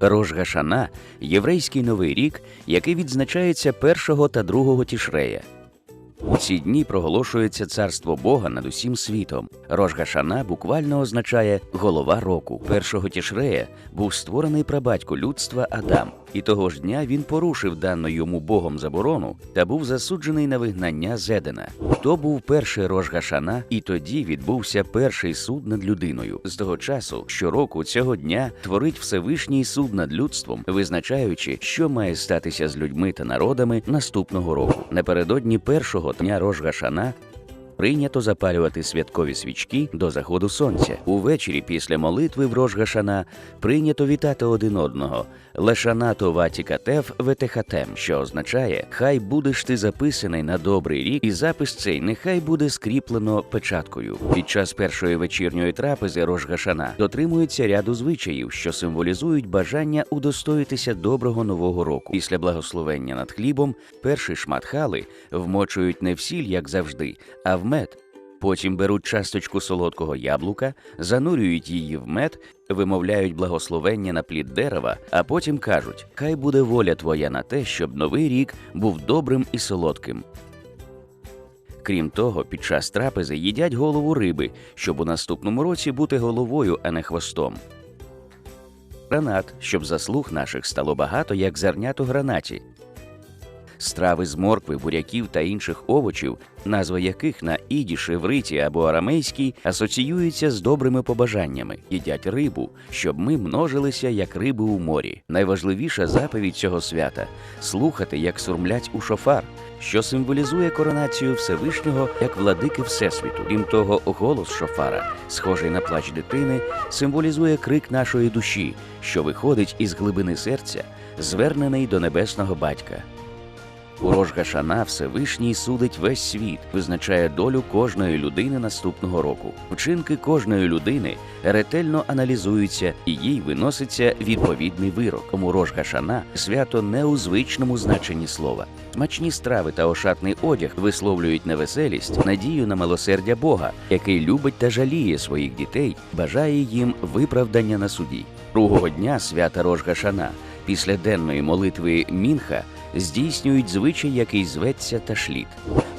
Рож Гашана – єврейський новий рік, який відзначається 1 та 2 тішрея. У ці дні проголошується царство Бога над усім світом. Рож Гашана буквально означає голова року. Першого тішрея був створений прабатько людства Адам, і того ж дня він порушив дану йому Богом заборону та був засуджений на вигнання з Едена. То був перший Рож Гашана, і тоді відбувся перший суд над людиною. З того часу щороку цього дня творить Всевишній суд над людством, визначаючи, що має статися з людьми та народами наступного року. Напередодні першого дня Рож Гашана Прийнято запалювати святкові свічки до заходу сонця. Увечері після молитви в Рож Гашана прийнято вітати один одного Лешана Товаті Катев Ветехатем, що означає Хай будеш ти записаний на добрий рік, і запис цей нехай буде скріплено печаткою. Під час першої вечірньої трапези Рож Гашана дотримується ряду звичаїв, що символізують бажання удостоїтися доброго нового року. Після благословення над хлібом перший шмат хали вмочують не в сіль, як завжди, а в мед. Потім беруть часточку солодкого яблука, занурюють її в мед, вимовляють благословення на плід дерева, а потім кажуть: Хай буде воля твоя на те, щоб новий рік був добрим і солодким. Крім того, під час трапези їдять голову риби, щоб у наступному році бути головою, а не хвостом. Гранат, щоб заслуг наших стало багато, як зернят у гранаті. Страви з моркви, буряків та інших овочів, назва яких на ідіш, івриті або арамейській асоціюються з добрими побажаннями, їдять рибу, щоб ми множилися як риби у морі. Найважливіша заповідь цього свята слухати, як сурмлять у шофар, що символізує коронацію Всевишнього як владики Всесвіту. Крім того, голос шофара, схожий на плач дитини, символізує крик нашої душі, що виходить із глибини серця, звернений до небесного батька. У Рож Всевишній судить весь світ, визначає долю кожної людини наступного року. Вчинки кожної людини ретельно аналізуються і їй виноситься відповідний вирок. Тому Рож свято не у звичному значенні слова. Смачні страви та ошатний одяг висловлюють невеселість, надію на милосердя Бога, який любить та жаліє своїх дітей, бажає їм виправдання на суді. Другого дня свята Рож Гашана після денної молитви Мінха здійснюють звичай, який зветься ташліт.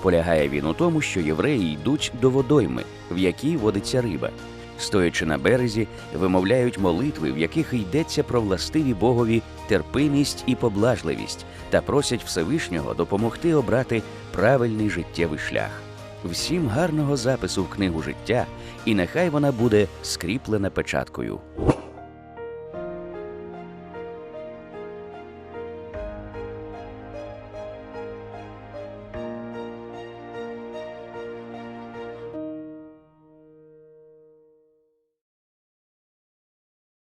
Полягає він у тому, що євреї йдуть до водойми, в якій водиться риба. Стоячи на березі, вимовляють молитви, в яких йдеться про властиві Богові терпимість і поблажливість, та просять Всевишнього допомогти обрати правильний життєвий шлях. Всім гарного запису в книгу життя, і нехай вона буде скріплена печаткою.